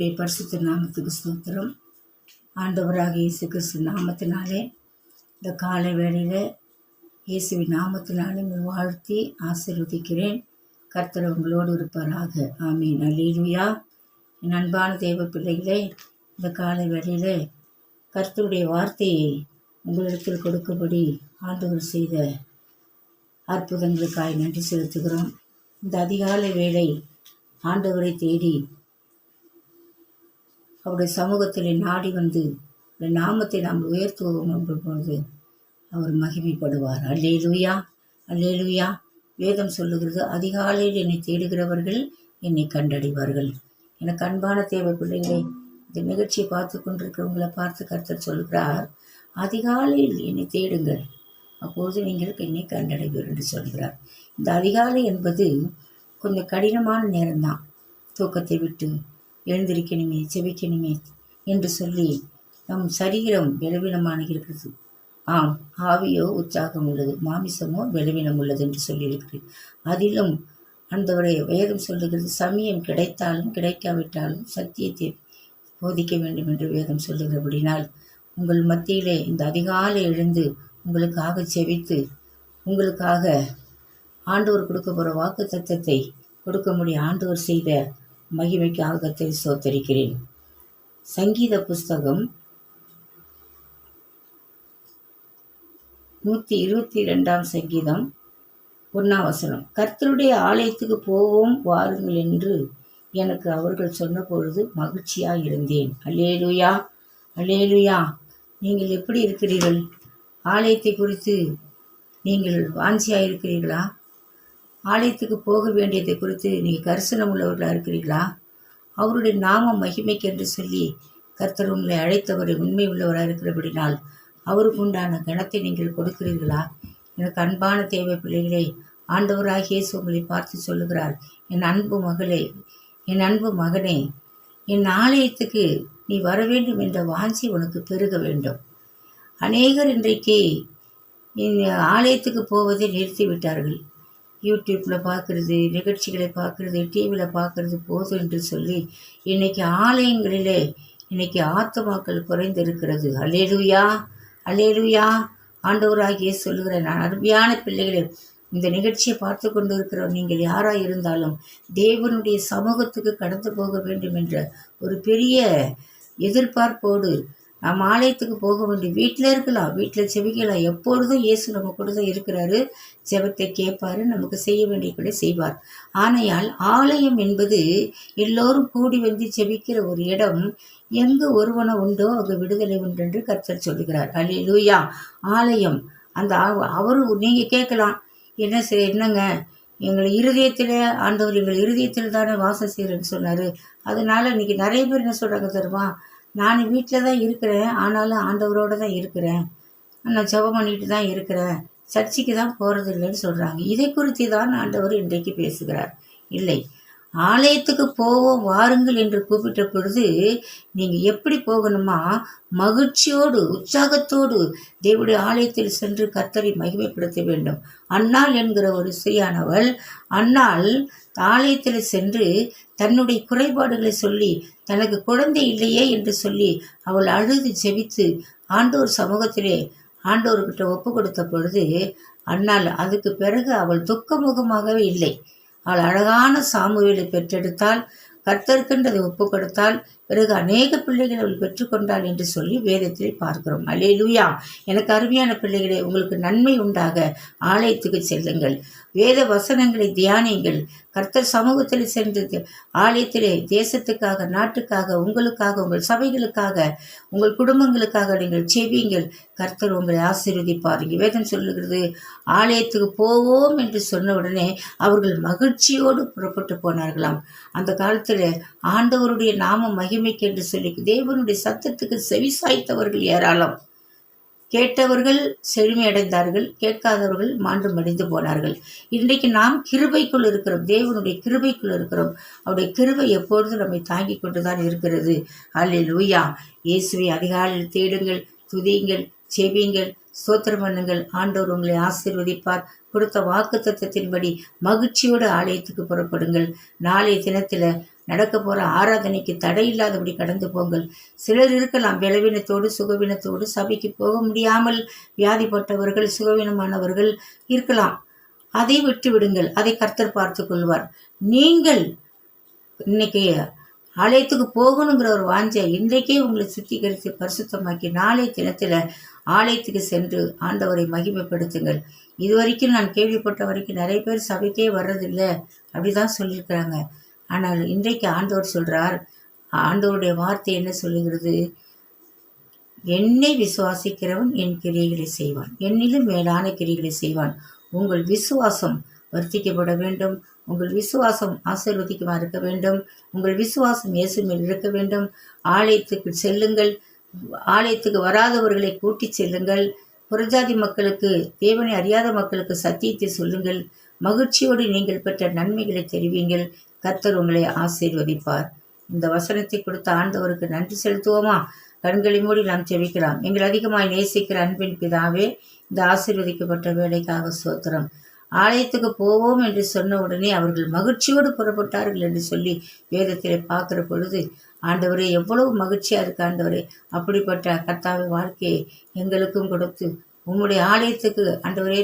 கர்த்தருடைய பரிசுத்த நாமத்துக்கு ஸ்தோத்திரம். ஆண்டவராக இயேசு கிறிஸ்து நாமத்தினாலே இந்த காலை வேளையில் இயேசுவின் நாமத்தினாலே உங்களை வாழ்த்தி ஆசீர்வதிக்கிறேன். கர்த்தர் உங்களோடு இருப்பாராக. ஆமீன். அலீலுயா என் அன்பான தெய்வ பிள்ளைகளே இந்த காலை வேளையில் கர்த்தருடைய வார்த்தையை உங்களிடத்தில் கொடுக்கும்படி ஆண்டவர் செய்த அற்புதங்களுக்காய் நன்றி செலுத்துகிறோம். இந்த அதிகாலை வேளை ஆண்டவரை தேடி அவருடைய சமூகத்தில் நாடி வந்து நாமத்தை நாம் உயர்த்துவோம் என்ற பொழுது அவர் மகிமைப்படுவார். அல்லேலூயா அல்லேலூயா. வேதம் சொல்லுகிறது அதிகாலையில் என்னை தேடுகிறவர்கள் என்னை கண்டடைவார்கள் எனக்கு அன்பான தேவை பிள்ளைகளை இந்த நிகழ்ச்சியை பார்த்து கொண்டிருக்கிறவங்களை பார்த்து கருத்தர் சொல்கிறார் அதிகாலையில் என்னை தேடுங்கள். அப்போது நீங்கள் என்னை கண்டடைவீர்கள் என்று சொல்கிறார். இந்த அதிகாலை என்பது கொஞ்சம் கடினமான நேரம்தான். தூக்கத்தை விட்டு எழுந்திருக்கணுமே செபிக்கணுமே என்று சொல்லி நம் சரீரம் பலவீனமான இருக்கிறது ஆம் ஆவியோ உற்சாகம் உள்ளது மாமிசமோ பலவீனம் உள்ளது என்று சொல்லியிருக்கிறேன். அதிலும் அந்தவரை வேதம் சொல்லுகிறது சமயம் கிடைத்தாலும் கிடைக்காவிட்டாலும் சத்தியத்தை போதிக்க வேண்டும் என்று வேதம் சொல்லுகிறபடினால் உங்கள் மத்தியிலே இந்த அதிகாலை எழுந்து உங்களுக்காக செவித்து உங்களுக்காக ஆண்டவர் கொடுக்க போகிற வாக்கு தத்துவத்தை கொடுக்க முடிய ஆண்டவர் செய்த மகிமைக்காக கத்தரை சோத்தரிக்கிறேன் சங்கீத புஸ்தகம் நூற்றி இருபத்தி ரெண்டாம் சங்கீதம் ஒன்றாம் வசனம். கர்த்தருடைய ஆலயத்துக்கு போவோம் வாருங்கள் என்று எனக்கு அவர்கள் சொன்ன பொழுது மகிழ்ச்சியாக இருந்தேன். அலேலுயா அலேலுயா நீங்கள் எப்படி இருக்கிறீர்கள்? ஆலயத்தை குறித்து நீங்கள் வாஞ்சியாக இருக்கிறீர்களா ஆலயத்துக்கு போக வேண்டியதை குறித்து நீங்கள் கரிசனம் உள்ளவர்களாக இருக்கிறீர்களா? அவருடைய நாம மகிமைக்கு என்று சொல்லி கர்த்தர் உங்களை அழைத்தவரை உண்மை உள்ளவராக இருக்கிறபடினால் அவருக்கு உண்டான கணத்தை நீங்கள் கொடுக்கிறீர்களா? எனக்கு அன்பான தேவை பிள்ளைகளே ஆண்டவராக இயேசு உங்களை பார்த்து சொல்லுகிறார் என் அன்பு மகளே என் அன்பு மகனே என் ஆலயத்துக்கு நீ வர வேண்டும் என்ற வாஞ்சி உனக்கு பெருக வேண்டும். அநேகர் இன்றைக்கு ஆலயத்துக்கு போவதை நிறுத்திவிட்டார்கள். யூடியூப்பில் பார்க்குறது நிகழ்ச்சிகளை பார்க்குறது டிவியில் பார்க்குறது போதும் என்று சொல்லி இன்னைக்கு ஆலயங்களிலே இன்னைக்கு ஆத்துமாக்கள் குறைந்திருக்கிறது. அலேலுயா அலேலுயா ஆண்டவராகியே சொல்லுகிற நான் அருமையான பிள்ளைகளே இந்த நிகழ்ச்சியை பார்த்து கொண்டு இருக்கிற நீங்கள் யாராக இருந்தாலும் தேவனுடைய சமூகத்துக்கு கடந்து போக வேண்டும் என்ற ஒரு பெரிய எதிர்பார்ப்போடு நாம் ஆலயத்துக்கு போக வேண்டிய வீட்டில் இருக்கலாம் வீட்டில் செவிக்கலாம் எப்பொழுதும் இயேசு நம்ம கூட தான் இருக்கிறாரு. ஜெபத்தை கேட்பாரு நமக்கு செய்ய வேண்டிய கூட செய்வார். ஆனையால் ஆலயம் என்பது எல்லோரும் கூடி வந்து செபிக்கிற ஒரு இடம். எங்கு ஒருவனை உண்டோ அங்கு விடுதலை உண்டு என்று கர்த்தர் சொல்லுகிறார். அலி லூயா ஆலயம். அந்த அவரு நீங்கள் கேட்கலாம். என்ன செய் என்னங்க? எங்கள் இருதயத்தில் ஆண்டவர் எங்கள் இருதயத்தில் தானே வாசம் செய்கிறேன்னு சொன்னார். அதனால இன்னைக்கு நிறைய பேர் என்ன சொல்கிறாங்க தருமா நான் வீட்டில் தான் இருக்கிறேன். ஆனாலும் ஆண்டவரோடு தான் இருக்கிறேன். நான் ஜெபம் பண்ணிட்டு தான் இருக்கிறேன். சர்ச்சைக்கு தான் போகிறது இல்லைன்னு சொல்கிறாங்க இதை குறித்து தான் ஆண்டவர் இன்றைக்கு பேசுகிறார். இல்லை. ஆலயத்துக்கு போவோம் வாருங்கள் என்று கூப்பிட்ட பொழுது நீங்கள் எப்படி போகணுமா? மகிழ்ச்சியோடு உற்சாகத்தோடு தேவடைய ஆலயத்தில் சென்று கர்த்தரை மகிமைப்படுத்த வேண்டும். அன்னாள் என்கிற ஒரு ஸ்ரீயானவள் அன்னாள் ஆலயத்தில் சென்று தன்னுடைய குறைபாடுகளை சொல்லி தனக்கு குழந்தை இல்லையே என்று சொல்லி அவள் அழுது ஜெபித்து ஆண்டோர் சமூகத்திலே ஆண்டோர்கிட்ட ஒப்பு கொடுத்த பொழுது அன்னால் அதுக்கு பிறகு அவள் துக்கமுகமாகவே இல்லை. அவள் அழகான சாமுவேலை பெற்றெடுத்தால் கர்த்தருக்கென்று ஒப்பு கொடுத்தால் பிறகு அநேக பிள்ளைகளை அவள் பெற்றுக்கொண்டாள் என்று சொல்லி வேதத்தில் பார்க்கிறோம். அலே லூயா எனக்கு அருமையான பிள்ளைகளே உங்களுக்கு நன்மை உண்டாக. ஆலயத்துக்கு செல்லுங்கள். வேத வசனங்களை தியானியுங்கள். கர்த்தர் சமூகத்தில் சென்று ஆலயத்திலே தேசத்துக்காக நாட்டுக்காக உங்களுக்காக உங்கள் சபைகளுக்காக உங்கள் குடும்பங்களுக்காக நீங்கள் செவியுங்கள். கர்த்தர் உங்களை ஆசீர்வதிப்பார். இங்கே வேதம் சொல்லுகிறது ஆலயத்துக்கு போவோம் என்று சொன்ன உடனே அவர்கள் மகிழ்ச்சியோடு புறப்பட்டு போனார்களாம். அந்த காலத்தில் ஆண்டவருடைய நாம தீமைக்கு என்று சொல்லி தேவனுடைய சத்தத்துக்கு செவி சாய்த்தவர்கள் ஏராளம். கேட்டவர்கள் செழுமையடைந்தார்கள் கேட்காதவர்கள் மாண்டு மடிந்து போனார்கள். இன்றைக்கு நாம் கிருபைக்குள் இருக்கிறோம் தேவனுடைய கிருபைக்குள் இருக்கிறோம். அவருடைய கிருபை எப்பொழுதும் நம்மை தாங்கி கொண்டுதான் இருக்கிறது. அல்ல லூயா இயேசுவை அதிகாலையில் தேடுங்கள் துதியுங்கள் செவியுங்கள் சோத்திரம் பண்ணுங்கள். ஆண்டவர் உங்களை ஆசீர்வதிப்பார். கொடுத்த வாக்கு தத்துவத்தின்படி மகிழ்ச்சியோடு ஆலயத்துக்கு புறப்படுங்கள். நாளைய தினத்தில் நடக்க போகிற ஆராதனைக்கு தடை இல்லாதபடி கடந்து போங்கள். சிலர் இருக்கலாம் பலவீனத்தோடு சுகவீனத்தோடு சபைக்கு போக முடியாமல் வியாதிப்பட்டவர்கள் சுகவீனமானவர்கள் இருக்கலாம். அதை விட்டு விடுங்கள் அதை கர்த்தர் பார்த்து கொள்வார். நீங்கள் இன்னைக்கு ஆலயத்துக்கு போகணுங்கிற ஒரு வாஞ்சை இன்றைக்கே உங்களை சுத்திகரித்து பரிசுத்தமாக்கி நாளை தினத்தில் ஆலயத்துக்கு சென்று ஆண்டவரை மகிமைப்படுத்துங்கள். இது வரைக்கும் நான் கேள்விப்பட்ட வரைக்கும் நிறைய பேர் சபைக்கே வர்றதில்லை. அப்படி தான் சொல்லியிருக்கிறாங்க. ஆனால் இன்றைக்கு ஆண்டவர் சொல்கிறார் ஆண்டவருடைய வார்த்தை என்ன சொல்லுகிறது? என்னை விசுவாசிக்கிறவன் என் கிரியைகளை செய்வான். என்னிலும் மேலான கிரியைகளை செய்வான். உங்கள் விசுவாசம் வர்த்திக்கப்பட வேண்டும். உங்கள் விசுவாசம் ஆசீர்வதிக்குமா இருக்க வேண்டும்? உங்கள் விசுவாசம் இயேசு மேல் இருக்க வேண்டும். ஆலயத்துக்கு செல்லுங்கள். ஆலயத்துக்கு வராதவர்களை கூட்டிச் செல்லுங்கள். புறஜாதி மக்களுக்கு தேவனை அறியாத மக்களுக்கு சத்தியத்தை சொல்லுங்கள். மகிழ்ச்சியோடு நீங்கள் பெற்ற நன்மைகளை தெரிவிங்கள். கர்த்தர் உங்களை ஆசீர்வதிப்பார். இந்த வசனத்தை கொடுத்த ஆண்டவருக்கு நன்றி செலுத்துவோமா? கண்களை மூடி நாம் ஜெபிக்கலாம். எங்கள் அதிகமாய் நேசிக்கிற அன்பின் பிதாவே இந்த ஆசீர்வதிக்கப்பட்ட வேலைக்காக சோத்திரம் ஆலயத்துக்கு போவோம் என்று சொன்ன உடனே அவர்கள் மகிழ்ச்சியோடு புறப்பட்டார்கள் என்று சொல்லி வேதத்தில் பார்க்குற பொழுது ஆண்டவரே எவ்வளவு மகிழ்ச்சியாக இருக்கு ஆண்டவரே. அப்படிப்பட்ட கர்த்தாவின் வாழ்க்கையை எங்களுக்கும் கொடுத்து உம்முடைய ஆலயத்துக்கு ஆண்டவரே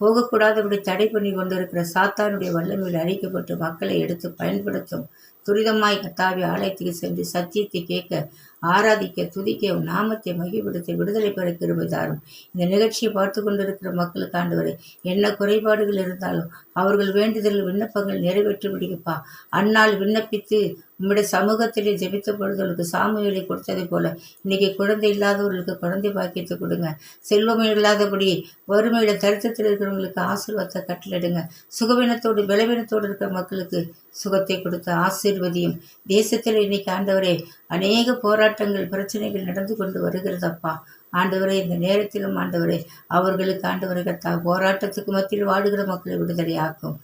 போகக்கூடாதபடி தடை பண்ணி கொண்டிருக்கிற சாத்தானுடைய வல்லமையில் அழிக்கப்பட்டு மக்களை எடுத்து பயன்படுத்தும் துரிதமாய் கத்தாவி ஆலயத்துக்கு சென்று சத்தியத்தை கேட்க ஆராதிக்க துதிக்க நாமத்தை மகிழ்படுத்த விடுதலை பெற கிருபதாரும். இந்த நிகழ்ச்சியை பார்த்து கொண்டிருக்கிற மக்களுக்கு ஆண்டவரை என்ன குறைபாடுகள் இருந்தாலும் அவர்கள் வேண்டுதல் விண்ணப்பங்கள் நிறைவேற்றி விடுங்கப்பா அன்னால் விண்ணப்பித்து உம்முடைய சமூகத்திலே ஜெபித்த பொழுதுகளுக்கு சாமியலை கொடுத்ததை போல இன்னைக்கு குழந்தை இல்லாதவர்களுக்கு குழந்தை பாக்கியத்தை கொடுங்க. செல்வம் இல்லாதபடி வறுமையில தரித்திரத்தில் இருக்கிறவங்களுக்கு ஆசீர்வாதத்தை கட்டளிடுங்க சுகவீனத்தோடு பலவீனத்தோடு இருக்கிற மக்களுக்கு சுகத்தை கொடுத்து ஆசீர்வதியும் தேசத்தில் இன்னைக்கு ஆண்டவரே அநேக போராட்டங்கள் பிரச்சனைகள் நடந்து கொண்டு வருகிறதப்பா. ஆண்டவரே இந்த நேரத்திலும் ஆண்டவரே அவர்களுக்கு ஆண்டவரை கத்தா போராட்டத்துக்கு மத்தியில் வாடுகிற மக்களை விடுதலையாக்கும்.